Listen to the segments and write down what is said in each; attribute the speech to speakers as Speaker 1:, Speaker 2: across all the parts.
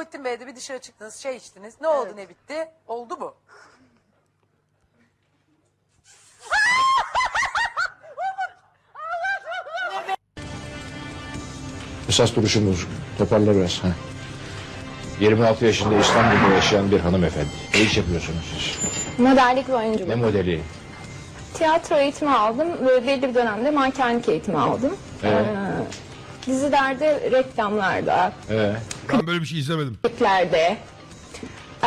Speaker 1: Muhittin Bey'de bir dışarı çıktınız, şey içtiniz. Ne oldu ne bitti? Oldu mu?
Speaker 2: Esas duruşun bozuk. Toparla biraz. Ha. 26 yaşında İstanbul'da yaşayan bir hanımefendi. Ne iş yapıyorsunuz siz?
Speaker 3: Modellik ve
Speaker 2: Ne
Speaker 3: oyunculuk.
Speaker 2: modeli?
Speaker 3: Tiyatro eğitimi aldım ve belli bir dönemde mankenlik eğitimi aldım.
Speaker 2: Evet.
Speaker 3: Ee, dizilerde, reklamlarda,
Speaker 2: Ee,
Speaker 4: Ben böyle bir şey izlemedim.
Speaker 3: kliplerde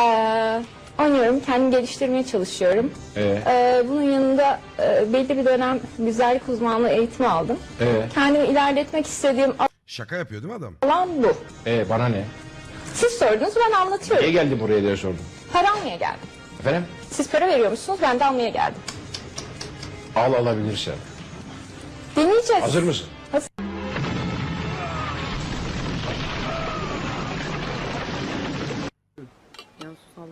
Speaker 3: ee, oynuyorum. Kendimi geliştirmeye çalışıyorum.
Speaker 2: ee,
Speaker 3: bunun yanında e, belli bir dönem güzellik uzmanlığı eğitimi aldım.
Speaker 2: ee,
Speaker 3: Kendimi ilerletmek istediğim
Speaker 4: Şaka yapıyor değil mi adam?
Speaker 3: alan bu.
Speaker 2: ee, bana ne?
Speaker 3: Siz sordunuz ben
Speaker 2: Niye
Speaker 3: anlatıyorum.
Speaker 2: geldin buraya diye sordum.
Speaker 3: Para almaya geldim.
Speaker 2: Efendim?
Speaker 3: Siz para veriyor musunuz? Ben de almaya geldim.
Speaker 2: Al alabilirsen.
Speaker 3: Deneyeceğiz.
Speaker 2: Hazır mısın?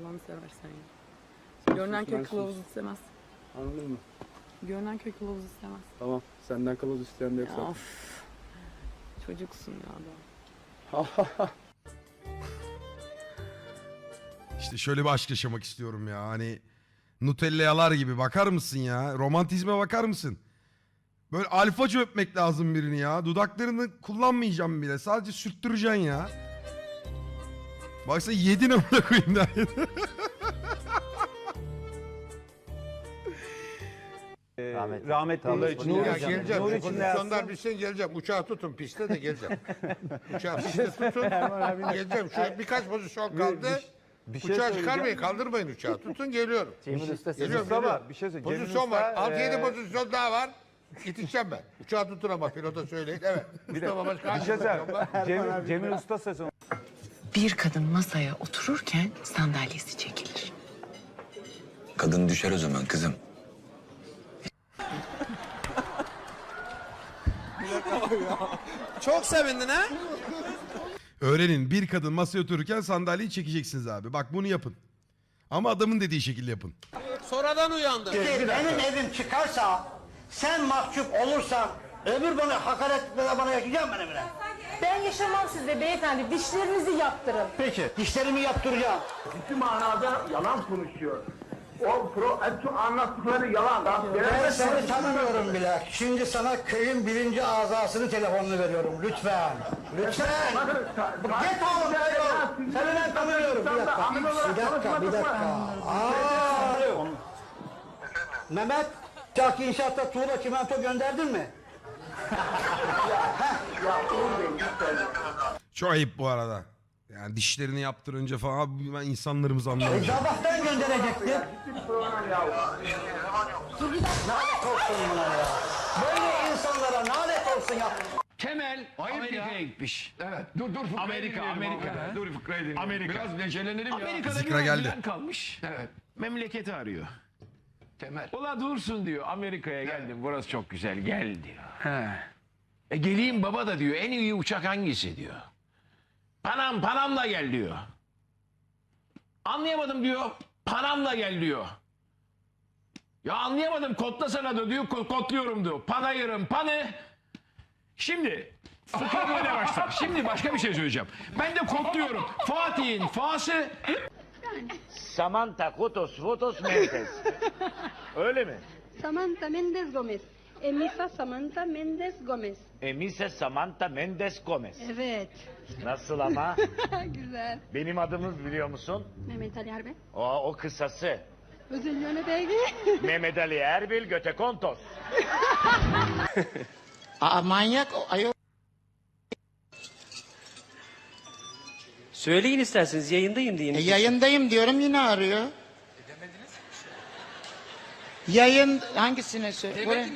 Speaker 5: Allah'ını seversen ya. Görünen köy kılavuz istemez.
Speaker 6: Anladın mı?
Speaker 5: Görünen köy kılavuz istemez.
Speaker 6: Tamam. Senden kılavuz isteyen de yok
Speaker 5: Ya
Speaker 6: zaten.
Speaker 5: of. Çocuksun ya da.
Speaker 4: İşte şöyle bir aşk yaşamak istiyorum ya. Hani Nutella'yalar gibi bakar mısın ya? Romantizme bakar mısın? Böyle alfaca öpmek lazım birini ya. Dudaklarını kullanmayacağım bile. Sadece sürttüreceksin ya. Baksana yedin amına koyayım da.
Speaker 7: Rahmetli.
Speaker 8: Rahmetli
Speaker 7: Allah için
Speaker 8: Nur
Speaker 7: ya,
Speaker 8: için-
Speaker 7: geleceğim.
Speaker 8: Nur
Speaker 7: Şu
Speaker 8: için
Speaker 7: pozisyonlar bitsin geleceğim. Uçağı tutun piste de geleceğim. Uçağı piste tutun. geleceğim. Şu birkaç pozisyon kaldı.
Speaker 8: bir şey
Speaker 7: uçağı
Speaker 8: söyleyeceğim.
Speaker 7: çıkarmayın kaldırmayın uçağı. Tutun geliyorum.
Speaker 8: Cemil Usta
Speaker 7: Geliyorum,
Speaker 8: Usta
Speaker 7: geliyorum.
Speaker 8: var. Bir şey söyleyeyim. Cemil
Speaker 7: Pozisyon var.
Speaker 8: Usta,
Speaker 7: 6-7
Speaker 8: e,
Speaker 7: pozisyon daha var. Yetişeceğim ben. Uçağı tutun ama pilota söyleyin. Evet. Mustafa Başkan.
Speaker 8: Bir şey söyleyeyim. Cemil, Cemil Usta sezonu.
Speaker 9: Bir kadın masaya otururken sandalyesi çekilir.
Speaker 10: Kadın düşer o zaman kızım.
Speaker 8: Çok sevindin ha?
Speaker 4: Öğrenin bir kadın masaya otururken sandalyeyi çekeceksiniz abi. Bak bunu yapın. Ama adamın dediği şekilde yapın.
Speaker 8: Sonradan uyandım.
Speaker 11: Benim evim çıkarsa, sen mahcup olursan, öbür bana hakaret bana, bana yaşayacağım ben evine.
Speaker 3: Ben yaşamam sizde beyefendi. Dişlerinizi yaptırın.
Speaker 11: Peki. Dişlerimi yaptıracağım.
Speaker 6: Ciddi manada yalan konuşuyor. O pro, hepsi anlattıkları yalan.
Speaker 11: Ben seni tanımıyorum bile. Şimdi sana köyün birinci azasını telefonunu veriyorum. Lütfen. Lütfen. Git oğlum kaybol. Seni ben tanımıyorum. Bir dakika. Bir dakika. Bir dakika. Aa. Mehmet. Çaki inşaatta tuğla çimento gönderdin mi?
Speaker 4: Çok ayıp bu arada. Yani dişlerini yaptırınca falan abi ben insanlarımızı
Speaker 11: E,
Speaker 4: anlamıyorum.
Speaker 11: sabahtan gönderecektin. Lanet olsun buna ya. Böyle insanlara lanet olsun ya.
Speaker 10: Temel Amerika'ya gitmiş. Evet. Dur dur Amerika, Amerika. Dur fıkrayı dinleyelim. Amerika. Biraz neşelenelim ya. Amerika'da
Speaker 4: Zikra
Speaker 10: bir
Speaker 4: geldi.
Speaker 10: öğretmen kalmış. Evet. Memleketi arıyor. Temel.
Speaker 8: Ula dursun diyor. Amerika'ya geldim. Burası çok güzel. Gel diyor.
Speaker 10: He. E geleyim baba da diyor. En iyi uçak hangisi diyor. Panam, Panam'la gel diyor. Anlayamadım diyor. Panam'la gel diyor. Ya anlayamadım. Kodlasana da diyor. Ko- Kodluyorum diyor. Panayırım, panı. Şimdi fıkra böyle başlar. Şimdi başka bir şey söyleyeceğim. Ben de kodluyorum. Fatih'in fası
Speaker 8: Samantha Fotos Fotos Mendes. Öyle mi?
Speaker 9: Samantha Mendes Gomez. Emisa Samantha Mendes Gomez.
Speaker 8: Emise Samantha Mendes Gomez.
Speaker 9: Evet.
Speaker 8: Nasıl ama?
Speaker 9: Güzel.
Speaker 8: Benim adımız biliyor musun?
Speaker 9: Mehmet Ali Erbe.
Speaker 8: O, o kısası.
Speaker 9: Özel Yöne Belge.
Speaker 8: Mehmet Ali Erbil Göte Kontos.
Speaker 11: Aa, manyak ayol.
Speaker 8: Söyleyin isterseniz yayındayım deyin.
Speaker 11: E, yayındayım diyorum yine arıyor. Yayın hangisine söyle?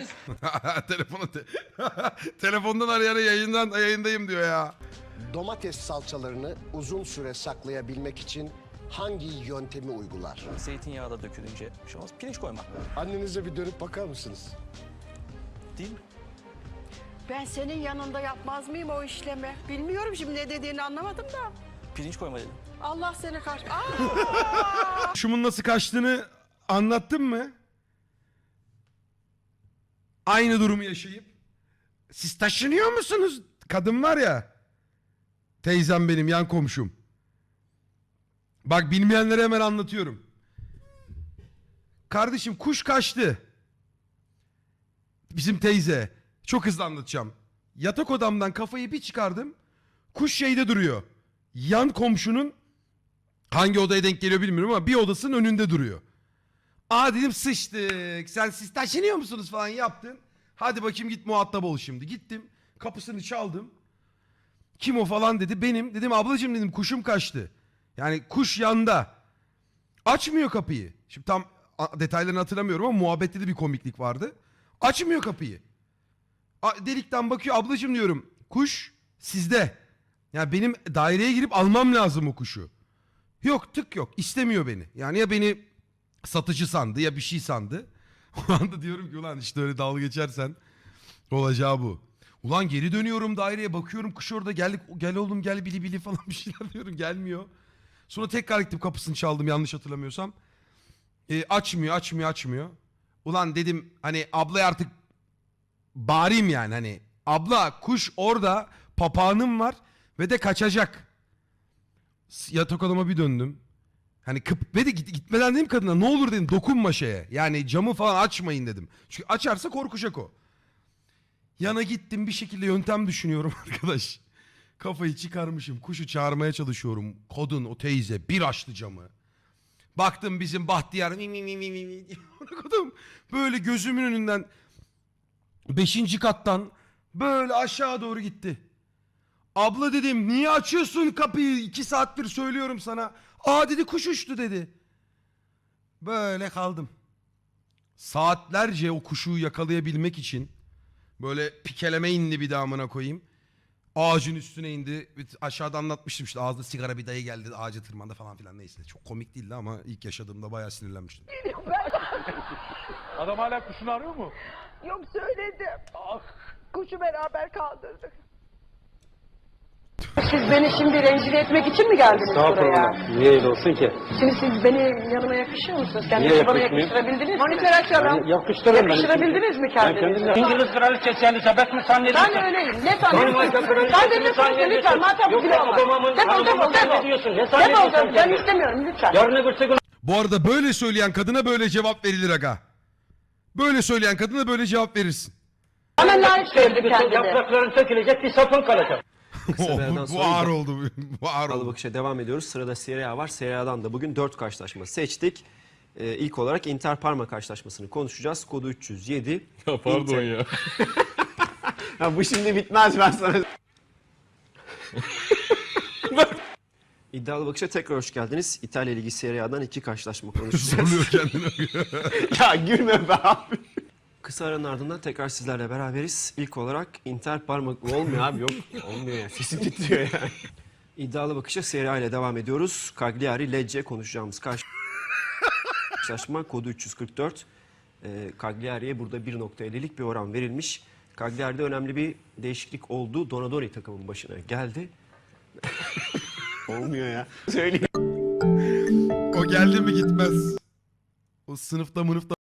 Speaker 4: Telefonu te- telefondan arayana yayından yayındayım diyor ya.
Speaker 12: Domates salçalarını uzun süre saklayabilmek için hangi yöntemi uygular?
Speaker 8: Zeytinyağı da dökülünce bir şey olmaz. Pirinç koyma.
Speaker 12: Annenize bir dönüp bakar mısınız?
Speaker 8: Değil mi?
Speaker 9: Ben senin yanında yapmaz mıyım o işlemi? Bilmiyorum şimdi ne dediğini anlamadım da.
Speaker 8: Pirinç koyma dedim.
Speaker 9: Allah seni karşı... Aa!
Speaker 4: Şumun nasıl kaçtığını anlattım mı? Aynı durumu yaşayıp siz taşınıyor musunuz? Kadın var ya. Teyzem benim yan komşum. Bak bilmeyenlere hemen anlatıyorum. Kardeşim kuş kaçtı. Bizim teyze. Çok hızlı anlatacağım. Yatak odamdan kafayı bir çıkardım. Kuş şeyde duruyor. Yan komşunun hangi odaya denk geliyor bilmiyorum ama bir odasının önünde duruyor. Aa dedim sıçtık. Sen siz taşınıyor musunuz falan yaptın. Hadi bakayım git muhatap ol şimdi. Gittim. Kapısını çaldım. Kim o falan dedi. Benim. Dedim ablacığım dedim kuşum kaçtı. Yani kuş yanda. Açmıyor kapıyı. Şimdi tam detaylarını hatırlamıyorum ama muhabbette de bir komiklik vardı. Açmıyor kapıyı. Delikten bakıyor ablacığım diyorum. Kuş sizde. Yani benim daireye girip almam lazım o kuşu. Yok tık yok. istemiyor beni. Yani ya beni satıcı sandı ya bir şey sandı. O anda diyorum ki ulan işte öyle dalga geçersen olacağı bu. Ulan geri dönüyorum daireye bakıyorum kuş orada gel, gel oğlum gel bili bili falan bir şeyler diyorum gelmiyor. Sonra tekrar gittim kapısını çaldım yanlış hatırlamıyorsam. Ee, açmıyor açmıyor açmıyor. Ulan dedim hani ablaya artık bağırayım yani hani. Abla kuş orada papağanım var ve de kaçacak. Yatak odama bir döndüm. Hani kıp ve de git- gitmeden dedim kadına ne olur dedim dokunma şeye. Yani camı falan açmayın dedim. Çünkü açarsa korkacak o. Yana gittim bir şekilde yöntem düşünüyorum arkadaş. Kafayı çıkarmışım. Kuşu çağırmaya çalışıyorum. Kadın o teyze bir açtı camı. Baktım bizim Bahtiyar. Kadın böyle gözümün önünden beşinci kattan böyle aşağı doğru gitti. Abla dedim niye açıyorsun kapıyı? iki saattir söylüyorum sana. Aa dedi kuş uçtu dedi. Böyle kaldım. Saatlerce o kuşu yakalayabilmek için böyle pikeleme indi bir daha amına koyayım. Ağacın üstüne indi. Aşağıda anlatmıştım işte ağzında sigara bir dayı geldi ağaca tırmandı falan filan neyse. Çok komik değildi ama ilk yaşadığımda bayağı sinirlenmiştim.
Speaker 8: Adam hala kuşunu arıyor mu?
Speaker 9: Yok söyledim. Kuşu beraber kaldırdık. Siz beni şimdi rencide etmek için mi geldiniz buraya?
Speaker 11: Niye öyle olsun ki?
Speaker 9: Şimdi siz beni yanıma yakışıyor musunuz? Kendinizi
Speaker 11: Niye
Speaker 9: bana
Speaker 11: yakışmayayım?
Speaker 9: yakıştırabildiniz mi? Monitör açalım.
Speaker 11: Yakıştırırım ben.
Speaker 9: Yakıştırabildiniz mi kendinizi?
Speaker 11: İngiliz kraliçesi Elizabeth mi zannediyorsun?
Speaker 9: Ben öyleyim. Ne sanıyorsun? Sen de lütfen lütfen muhatap bile olma. Defol defol defol. Defol defol. Ben istemiyorum lütfen.
Speaker 11: Yarın öbür gün
Speaker 4: Bu arada böyle söyleyen kadına böyle cevap verilir aga. Böyle söyleyen kadına böyle cevap verirsin.
Speaker 9: Hemen layık gördü kendini.
Speaker 11: yaprakların sökülecek bir sapın kalacak.
Speaker 4: bu, bu ağır oldu. Bu ağır oldu.
Speaker 13: bakışa devam ediyoruz. Sırada Serie A var. Serie A'dan da bugün 4 karşılaşma seçtik. Ee, ilk olarak Inter Parma karşılaşmasını konuşacağız. Kodu 307.
Speaker 8: Ya pardon ya.
Speaker 13: Ya bu şimdi bitmez ben sana. İddialı bakışa tekrar hoş geldiniz. İtalya Ligi Serie A'dan iki karşılaşma konuşacağız.
Speaker 4: Zorluyor kendini.
Speaker 13: ya gülme be abi. Kısa aranın ardından tekrar sizlerle beraberiz. İlk olarak Inter Parma olmuyor abi yok. Olmuyor yani. Sesim titriyor yani. İddialı bakışa Serie A ile devam ediyoruz. Cagliari Lecce konuşacağımız karşılaşma kodu 344. Ee, Cagliari'ye burada 1.50'lik bir oran verilmiş. Cagliari'de önemli bir değişiklik oldu. Donadoni takımın başına geldi. Olmuyor ya. Söyleyeyim.
Speaker 4: O geldi mi gitmez. O sınıfta mınıfta